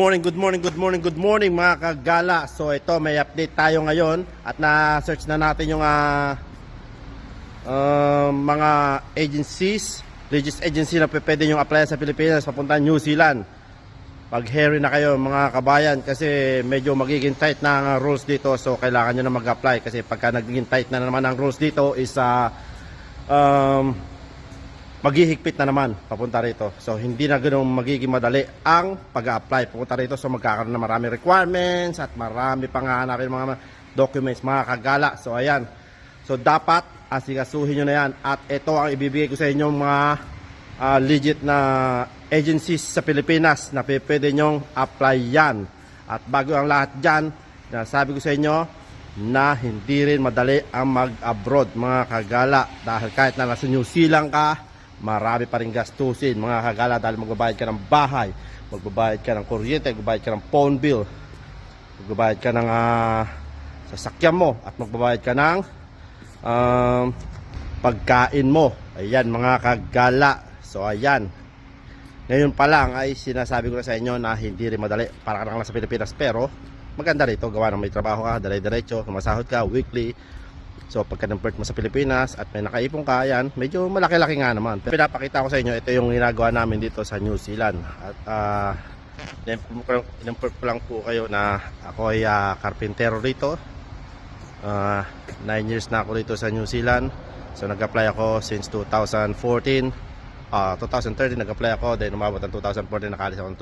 Morning, good morning, good morning, good morning mga kagala. So ito may update tayo ngayon at na-search na natin yung ah, ah, mga agencies, religious agency na pwede yung apply sa Pilipinas papunta New Zealand. Pag hairy na kayo mga kabayan kasi medyo magiging tight na ang ah, rules dito so kailangan nyo na mag-apply kasi pagka nagiging tight na naman ang rules dito is ah, um, maghihigpit na naman papunta rito. So hindi na ganoon magiging madali ang pag-apply papunta rito. So magkakaroon na marami requirements at marami pang hahanapin mga documents, mga kagala. So ayan. So dapat asikasuhin nyo na yan. At ito ang ibibigay ko sa inyong mga ah, legit na agencies sa Pilipinas na pwede nyong apply yan. At bago ang lahat dyan, sabi ko sa inyo, na hindi rin madali ang mag-abroad mga kagala dahil kahit na nasa New Zealand ka marami pa rin gastusin. Mga kagala dahil magbabayad ka ng bahay magbabayad ka ng kuryente magbabayad ka ng phone bill magbabayad ka ng ah, sasakyan mo at magbabayad ka ng um, pagkain mo. Ayan mga kagala. So ayan. Ngayon pa lang ay sinasabi ko na sa inyo na hindi rin madali. Para ka lang sa Pilipinas pero maganda rito. Gawa ng may trabaho ka, dire-diretso, masahod ka weekly. So pagka nag-birth mo sa Pilipinas at may nakaipon ka, yan, medyo malaki-laki nga naman. Pero pinapakita ko sa inyo, ito yung ginagawa namin dito sa New Zealand. At uh, in-import ko lang po kayo na ako ay ah, karpintero rito. 9 years na ako dito sa New Zealand. So nag-apply ako since 2014. Ah, 2013 nag-apply ako, then umabot ng 2014, nakalis ako ng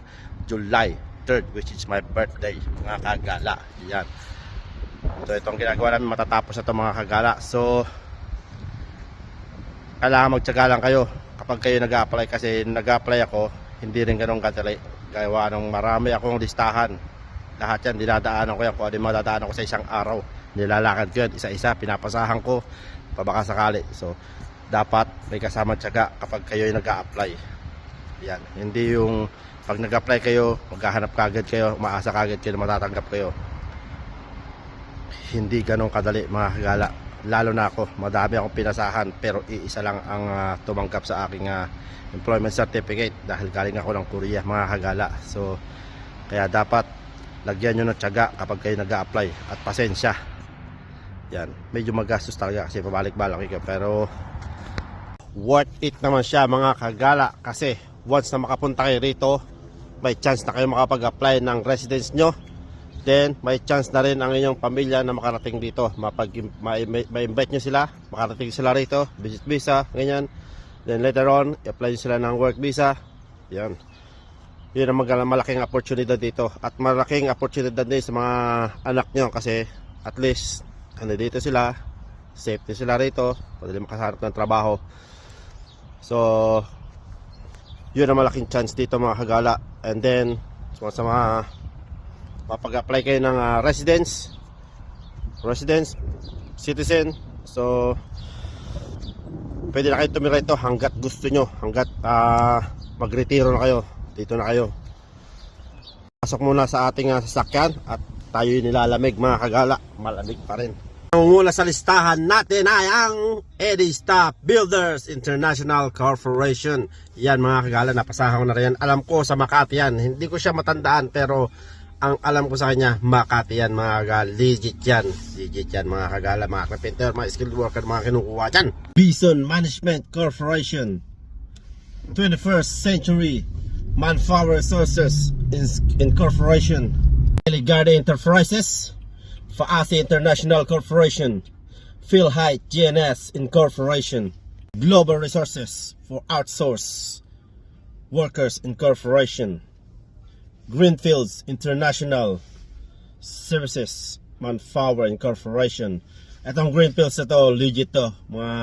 2014, July 3rd, which is my birthday, mga kagala. Yan. So itong ginagawa namin matatapos na ito mga kagala. So kailangan magtyaga lang kayo kapag kayo nag-apply kasi nag-apply ako, hindi rin ganun kadali. Gawa nung marami akong listahan. Lahat yan, dinadaanan ko yan. Kung ano yung madadaanan ko sa isang araw. Nilalakad ko yan, isa-isa, pinapasahan ko, pabaka sakali. So, dapat may kasama tiyaga kapag kayo nag apply Yan. Hindi yung pag nag-apply kayo, maghahanap kagad kayo, umaasa kagad kayo matatanggap kayo. Hindi ganun kadali mga kagala. Lalo na ako, madami akong pinasahan pero iisa lang ang ah, tumanggap sa aking ah, employment certificate dahil galing ako ng Korea mga kagala. So, kaya dapat lagyan nyo ng tiyaga kapag kayo nag apply at pasensya. Yan, medyo magastos talaga kasi pabalik-balik kayo pero worth it naman siya mga kagala kasi once na makapunta kayo rito may chance na kayo makapag-apply ng residence nyo then may chance na rin ang inyong pamilya na makarating dito. Mapag ma-invite nyo sila makarating sila rito visit visa ganyan. Then later on i-apply nyo sila ng work visa. Yan. Yun ang mag- malaking opportunity dito. At malaking opportunity din sa mga anak nyo kasi at least ano dito sila safety sila rito pwede makaharap ng trabaho. So, yun ang malaking chance dito mga kagala. And then, so, sa mga mapag-apply kayo ng ah, residence, residence, citizen. So, pwede na kayo tumira ito hanggat gusto nyo, hanggat ah, magretiro na kayo. Dito na kayo. Pasok muna sa ating ah, sasakyan at tayo nilalamig mga kagala. Malamig pa rin. Ang sa listahan natin ay ang Edista Builders International Corporation. Yan mga kagala, napasahan ko na rin. Alam ko sa Makati yan. Hindi ko siya matandaan pero ang alam ko sa kanya, Makati yan mga kagala. Legit yan. Legit yan mga kagala, mga carpenter, mga skilled worker, mga kinukuha dyan. Bison Management Corporation. 21st Century Manpower Resources Incorporation. Garden Enterprises. Faasi International Corporation, Phil Height GNS Incorporation, Global Resources for Outsource Workers Incorporation, Greenfields International Services Manpower Incorporation. Itong Greenfields na to, legit to, mga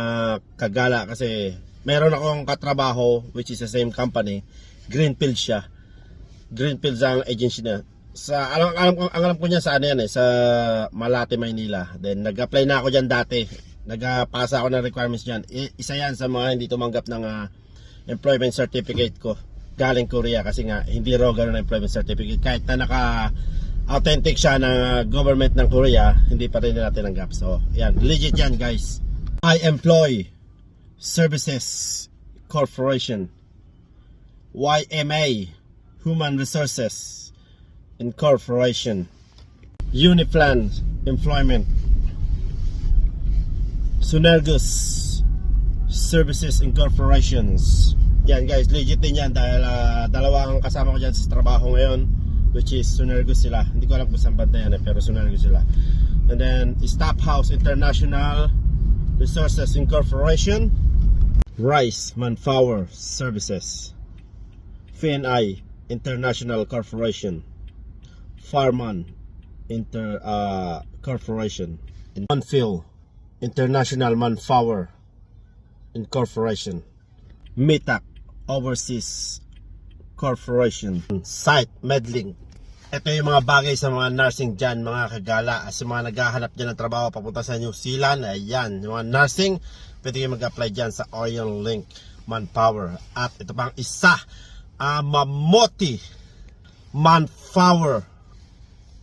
kagala kasi meron akong katrabaho which is the same company, Greenfields siya. Greenfields ang agency na sa alam alam ko ang alam ko niya sa ano yan eh sa Malate Maynila. Then nag-apply na ako diyan dati. Nagpasa ako ng requirements diyan. Isa yan sa mga hindi tumanggap ng ah, employment certificate ko galing Korea kasi nga hindi raw ganun ang employment certificate kahit na naka authentic siya ng government ng Korea, hindi pa rin nila tinanggap. So, yan, legit yan guys. I employ Services Corporation YMA Human Resources Incorporation. Uniplan Employment. Sunergus Services Incorporations. Yan guys, legit din yan dahil ah, dalawa ang kasama ko dyan sa trabaho ngayon which is Sunergus sila. Hindi ko alam kung saan banda yan eh, pero Sunergus sila. And then Staff House International Resources Incorporation. Rice Manpower Services. FNI International Corporation. Farman Inter uh, Corporation. Manfil International Manpower Incorporation. MITAC Overseas Corporation. Site Medling. Ito yung mga bagay sa mga nursing dyan, mga kagala. Sa mga naghahanap dyan ng trabaho papunta sa New Zealand, ayan, yung mga nursing, pwede kayo mag-apply dyan sa Orion Link Manpower. At ito pang isa, Amamoti Manpower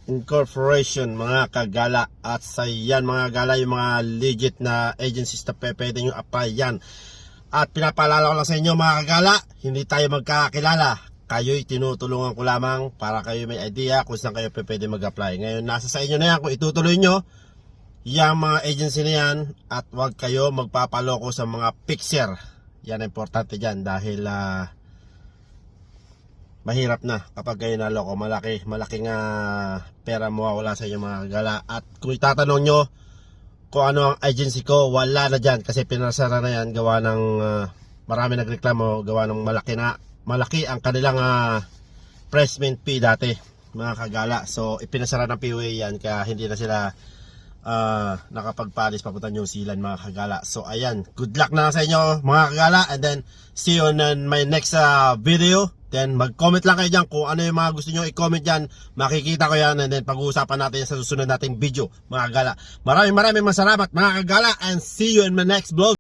Incorporation, mga kagala. At sa yan, mga gala, yung mga legit na agencies na pwede nyo apply yan. At pinapaalala ko lang sa inyo mga kagala, hindi tayo magkakilala. Kayo'y tinutulungan ko lamang para kayo may idea kung saan kayo pwede mag-apply. Ngayon, nasa sa inyo na yan kung itutuloy nyo yung mga agency na yan at huwag kayo magpapaloko sa mga picture. Yan importante dyan dahil ah, mahirap na kapag kayo naloko. Malaki, malaking ah, pera mawawala sa inyo mga kagala. At kung itatanong nyo, kung ano ang agency ko, wala na dyan kasi pinasara na yan gawa ng ah, marami nagreklamo, gawa ng malaki na malaki ang kanilang uh, placement fee dati mga kagala. So ipinasara ng PUA yan kaya hindi na sila ah, nakapagpalis papunta New Zealand mga kagala. So ayan, good luck na sa inyo mga kagala and then see you on uh, my next ah, video. Then mag-comment lang kayo dyan kung ano yung mga gusto nyo i-comment dyan. Makikita ko yan and then pag-uusapan natin sa susunod nating video mga kagala. Maraming maraming masalamat mga kagala and see you in my next vlog.